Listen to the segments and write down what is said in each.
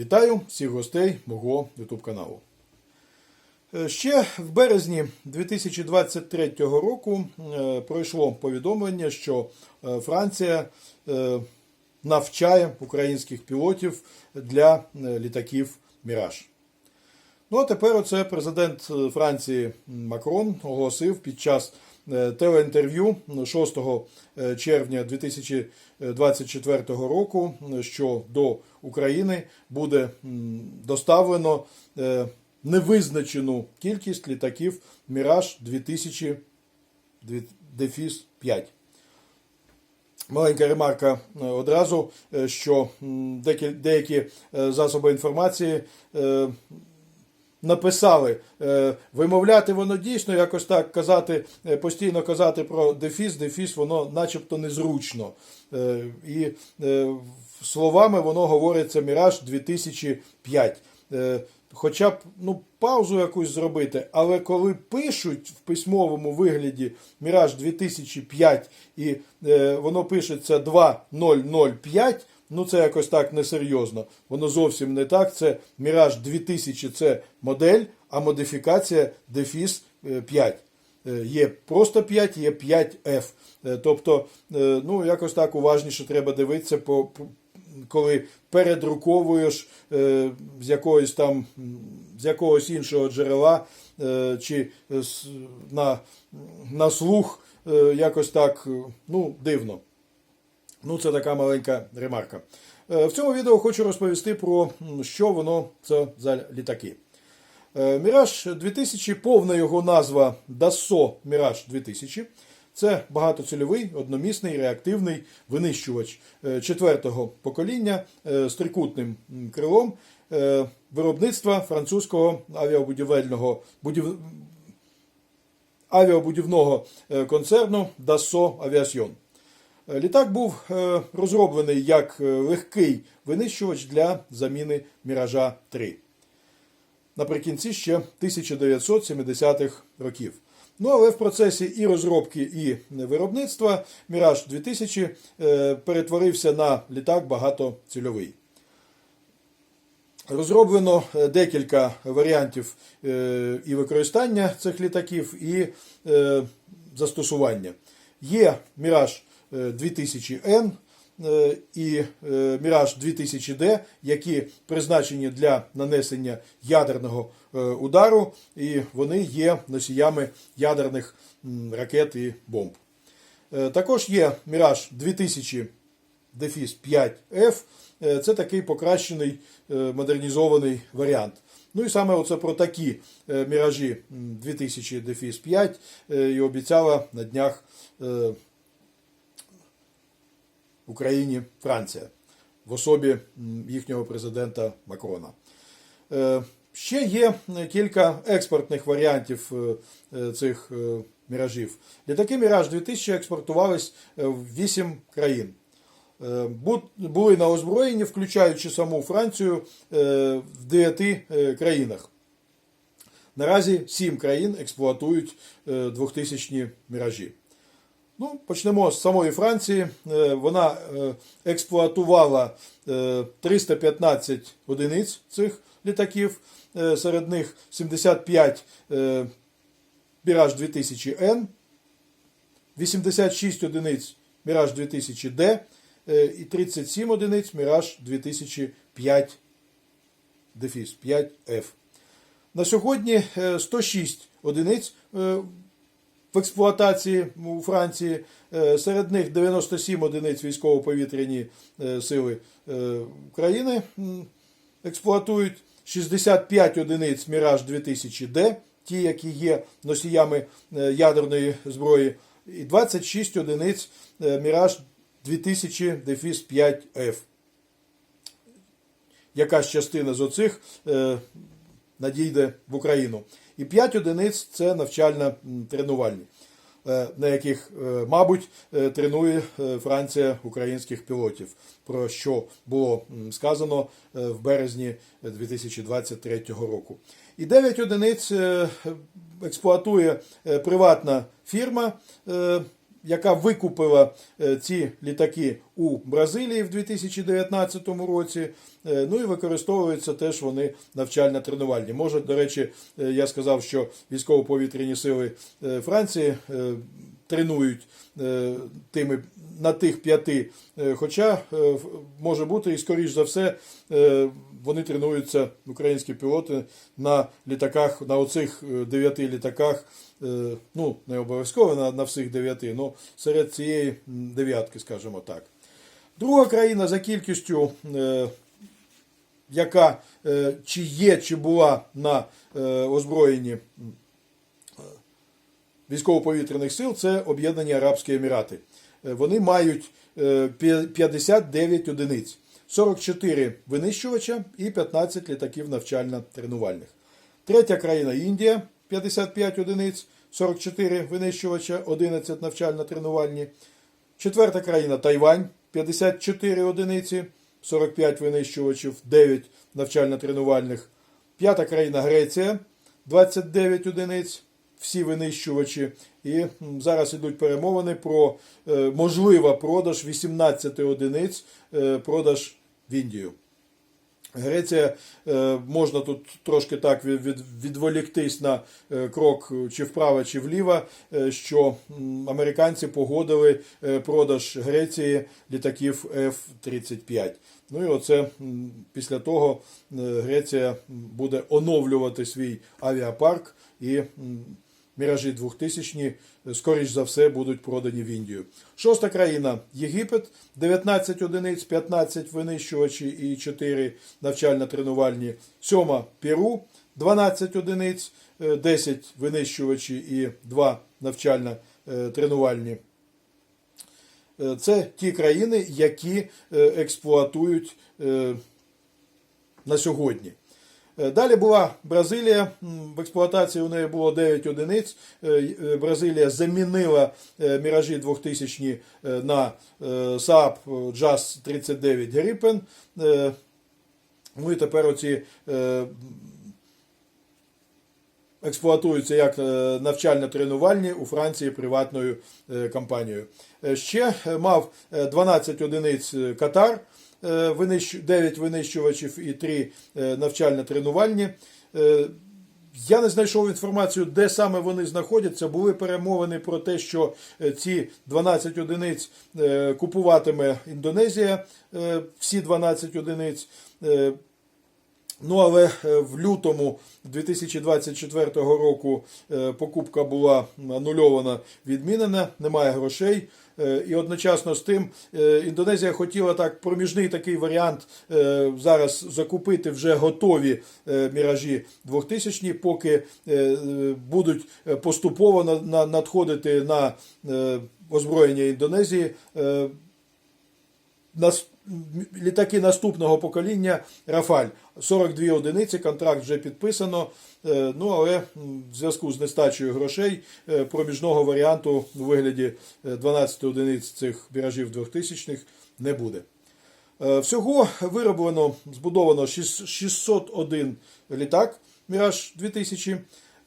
Вітаю всіх гостей мого YouTube каналу. Е, Ще в березні 2023 року е, пройшло повідомлення, що е, Франція навчає українських пілотів для літаків Міраж. Ну а тепер оце президент Франції Макрон оголосив під час телеінтерв'ю 6 е, червня 2024 року, е, що до України буде доставлено е, невизначену кількість літаків Міраж 2000 дефіс 5. Маленька ремарка е, одразу, е, що деякі, е, засоби інформації е, написали, е, вимовляти воно дійсно, якось так казати, е, постійно казати про дефіс, дефіс, воно начебто незручно. Е, І словами воно говориться Міраж 2005. Е, Хоча б ну, паузу якусь зробити, але коли пишуть в письмовому вигляді Міраж 2005 і воно пишеться 2005, ну це якось так несерйозно. Воно зовсім не так. Це Міраж 2000 це модель, а модифікація Дефіс е, 5. Е, Є просто 5, є 5F. Е, Тобто, е, ну, якось так уважніше треба дивитися, по, коли передруковуєш з якогось там з якогось іншого джерела чи на, на слух, якось так, ну, дивно. Ну, це така маленька ремарка. Е, В цьому відео хочу розповісти про що воно це за літаки. Е, Міраж 2000, повна його назва Dassault Mirage 2000. Це багатоцільовий, одномісний реактивний винищувач е, четвертого покоління з трикутним крилом виробництва французького авіабудівельного будів... авіабудівного концерну Dassault Aviation. Е, Літак був е, розроблений як е, легкий винищувач для заміни Міража 3 наприкінці ще 1970-х років. Ну, але в процесі і розробки, і виробництва Міраж 2000 е, перетворився на літак багатоцільовий. Розроблено декілька варіантів і використання цих літаків, і застосування. Є Міраж 2000N е, і е, Міраж 2000D, які призначені для нанесення ядерного е, удару, і вони є носіями ядерних ракет і бомб. Також є Міраж 2000 Дефіс 5F. Е, Це такий покращений модернізований варіант. Ну і саме оце про такі міражі 2000 Дефіс 5 е, і обіцяла на днях Україні Франція в особі їхнього президента Макрона. Е, Ще є кілька експортних варіантів е, е, цих міражів. Літаки Міраж 2000 експортувались в 8 країн. Були на озброєнні, включаючи саму Францію, в 9 е, країнах. Наразі 7 країн експлуатують е, 2000 міражі. Ну, почнемо з самої Франції. Е, Вона е, експлуатувала е, 315 одиниць цих літаків. Е, Серед них 75 е, Міраж 2000Н, 86 одиниць Міраж 2000D е, і 37 одиниць Міраж 2005 Дефіс 5F. На сьогодні е, 106 одиниць е, в експлуатації у Франції. Е, Серед них 97 одиниць військово-повітряні е, сили е, України експлуатують, 65 одиниць Міраж 2000D, ті, які є носіями ядерної зброї, і 26 одиниць Міраж 2000 Дефіс 5F. Якась частина з оцих надійде в Україну. І 5 одиниць це навчально-тренувальні, е, на яких, е, мабуть, е, тренує Франція українських пілотів, про що було сказано в березні 2023 року. І 9 одиниць експлуатує приватна фірма. Яка викупила е, ці літаки у Бразилії в 2019 році. Е, Ну і використовуються теж вони навчально-тренувальні. Може, до речі, е, я сказав, що військово-повітряні сили Франції тренують тими на тих п'яти. Хоча може бути і скоріш за все вони тренуються українські пілоти на літаках, на оцих е, дев'яти літаках. е, Ну, не обов'язково на, на всіх дев'яти, але серед цієї дев'ятки, скажімо так. Друга країна за кількістю, е, яка чи є, чи була на озброєнні військово-повітряних сил це Об'єднані Арабські Емірати. Вони мають е, 59 одиниць, 44 винищувача і 15 літаків навчально-тренувальних. Третя країна Індія 55 одиниць, 44 винищувача, 11 навчально-тренувальні. Четверта країна Тайвань 54 одиниці, 45 винищувачів, 9 навчально-тренувальних. П'ята країна Греція 29 одиниць, всі винищувачі. І зараз йдуть перемовини про е, можливо продаж 18 одиниць, е, продаж в Індію. Греція е, можна тут трошки так від, від, відволіктись на е, крок чи вправо, чи вліво, е, що американці погодили е, продаж Греції літаків F-35. Ну і оце після того е, Греція буде оновлювати свій авіапарк і Міражі 2000 скоріш за все будуть продані в Індію. Шоста країна Єгипет, 19 одиниць, 15 винищувачі і 4 навчально-тренувальні. Сьома Перу, 12 одиниць, е, 10 винищувачі і 2 навчально-тренувальні. Е, Це ті країни, які е, експлуатують е, на сьогодні. Е, Далі була Бразилія. В експлуатації у неї було 9 одиниць. Е, е, Бразилія замінила міражі 2000 е, на Saab JAS 39 Gripen. Ну і тепер оці експлуатуються як навчально-тренувальні у Франції приватною компанією. Ще мав е, 12 одиниць Катар, 9 винищувачів і 3 е, навчально-тренувальні. Е, Я не знайшов інформацію, де саме вони знаходяться. Були перемовини про те, що е, ці 12 одиниць е, купуватиме Індонезія, е, всі 12 одиниць. Е, Ну, але е, в лютому 2024 року е, покупка була анульована, відмінена, немає грошей. Е, І одночасно з тим е, Індонезія хотіла так проміжний такий варіант е, зараз закупити вже готові міражі 2000, поки будуть поступово на- на- надходити на озброєння Індонезії. Е, літаки наступного покоління Рафаль. 42 одиниці, контракт вже підписано. Е, Ну, але в зв'язку з нестачею грошей е, проміжного варіанту у вигляді е, 12 одиниць цих біражів 2000 не буде. Е, Всього вироблено, збудовано 601 літак Міраж 2000.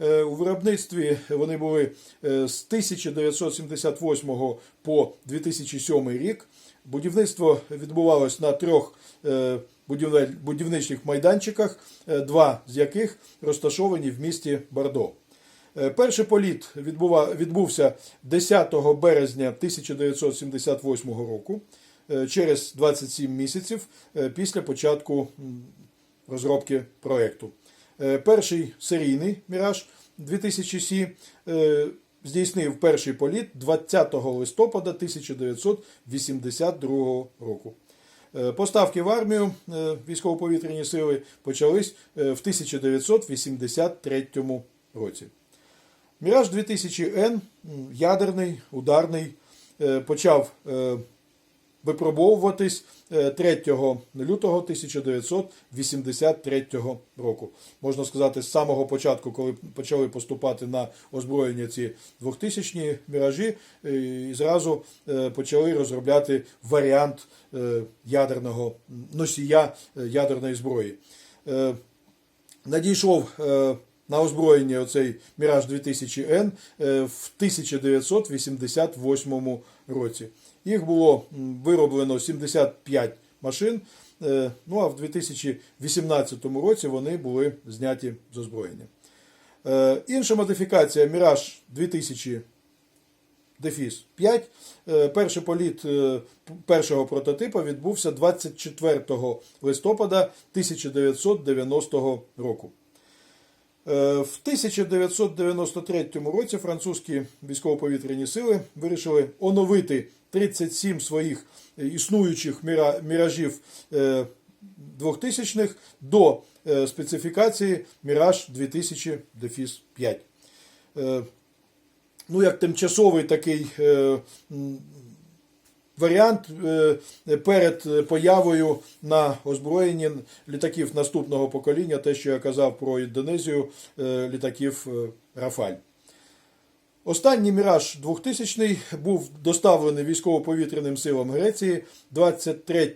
Е, У виробництві вони були е, з 1978 по 2007 рік. Будівництво відбувалось на трьох е, будівничних майданчиках, е, два з яких розташовані в місті Бордо. Е, Перший політ відбувся 10 березня 1978 року, через 27 місяців після початку розробки проєкту. Перший серійний Міраж 2000 е, здійснив перший політ 20 листопада 1982 року. Е, Поставки в армію е, військово-повітряні сили почались е, в 1983 році. Міраж 2000Н, ядерний, ударний, почав випробовуватись е, 3 лютого 1983 року. Можна сказати, з самого початку, коли почали поступати на озброєння ці 2000 міражі, е, і зразу е, почали розробляти варіант е, ядерного носія е, ядерної зброї. Е, Надійшов е, на озброєння оцей Міраж 2000Н е, в 1988 році. Їх було вироблено 75 машин. е, Ну а в 2018 році вони були зняті з озброєння. Е, Інша модифікація Міраж 2000 Дефіс 5. Е, Перший політ першого прототипу відбувся 24 листопада 1990 року. Е, В 1993 році французькі військово-повітряні сили вирішили оновити 37 своїх е, існуючих міражів е, 2000-х до е, специфікації Міраж 2000 Дефіс 5. Е, ну, як тимчасовий такий варіант е, перед появою на озброєнні літаків наступного покоління, те, що я казав про Індонезію, е, літаків е, Рафаль. Останній Міраж 2000 був доставлений військово-повітряним силам Греції 23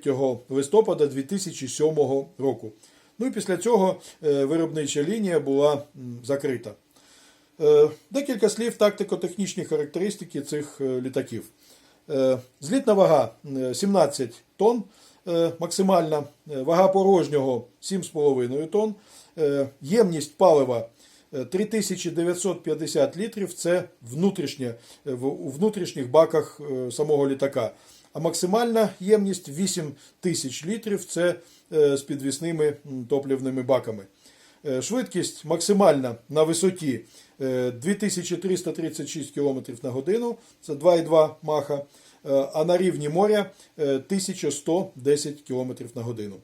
листопада 2007 року. Ну і після цього виробнича лінія була закрита. Декілька слів тактико-технічні характеристики цих літаків. Е, Злітна вага е, 17 тонн е, максимальна, Е, вага порожнього 7,5 тонн, Е, ємність палива е, 3950 літрів це внутрішнє, е, у внутрішніх баках е, самого літака. А максимальна ємність 8 тисяч літрів це е, з підвісними топливними баками. Е, Швидкість максимальна на висоті е, 2336 км на годину, це 2,2 маха, е, а на рівні моря е, 1110 км на годину.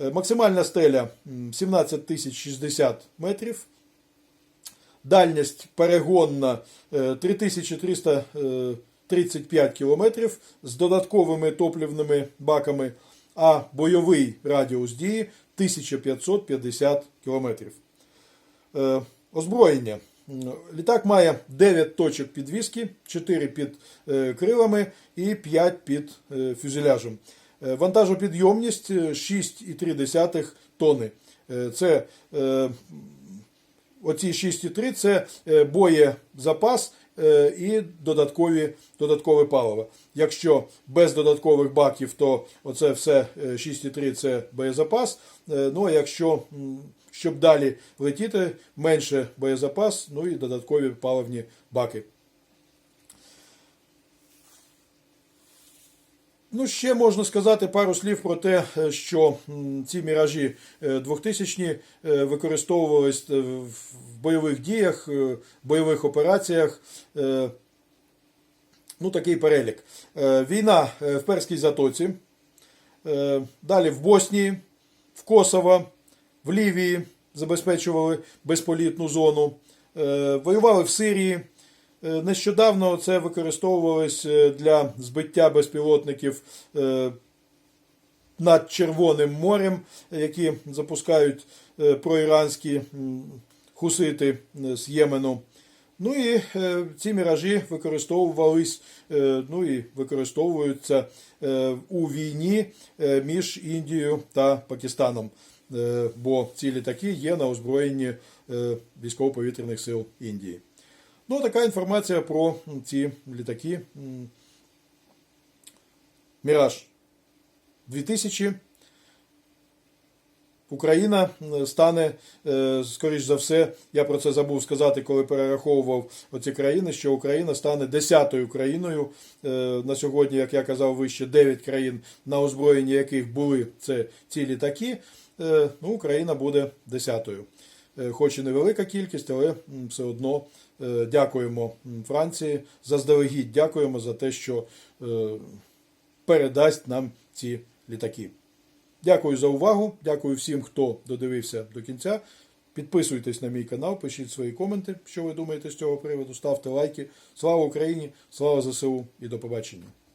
Е, Максимальна стеля м, 17 060 метрів. Дальність перегонна е, 3335 кілометрів з додатковими топливними баками, а бойовий радіус дії 1550 кілометрів. Е, Озброєння. Літак має 9 точок підвіски, 4 під е, крилами і 5 під е, фюзеляжем. Вантажопідйомність е, 6,3 тонни. Це оці 6,3 це боєзапас і додаткові, додаткове паливо. Якщо без додаткових баків, то оце все е, 6,3 це боєзапас. Е, Ну а якщо щоб далі летіти, менше боєзапас, ну і додаткові паливні баки. Ну, ще можна сказати пару слів про те, е, що ці міражі е, 2000 е, використовувались е, в бойових діях, е, бойових операціях. Е, Ну, такий перелік. Е, Війна е, в Перській затоці, е, далі в Боснії, в Косово, в Лівії забезпечували безполітну зону, е, воювали в Сирії. Е, Нещодавно це використовувалось е, для збиття безпілотників е, над Червоним морем, які запускають проіранські хусити з Ємену. Ну і ці міражі використовувались, ну і використовуються у війні між Індією та Пакистаном. Бо ці літаки є на озброєнні військово-повітряних сил Індії. Ну, така інформація про ці літаки. Міраж 2000. Україна стане, е, скоріш за все, я про це забув сказати, коли перераховував оці країни, що Україна стане десятою країною. Е, На сьогодні, як я казав вище, 9 країн, на озброєнні яких були це ці літаки. Е, Ну, Україна буде десятою. Хоч і невелика кількість, але все одно дякуємо Франції. Заздалегідь дякуємо за те, що е, передасть нам ці літаки. Дякую за увагу. Дякую всім, хто додивився до кінця. Підписуйтесь на мій канал, пишіть свої коменти, що ви думаєте з цього приводу, ставте лайки. Слава Україні! Слава ЗСУ і до побачення!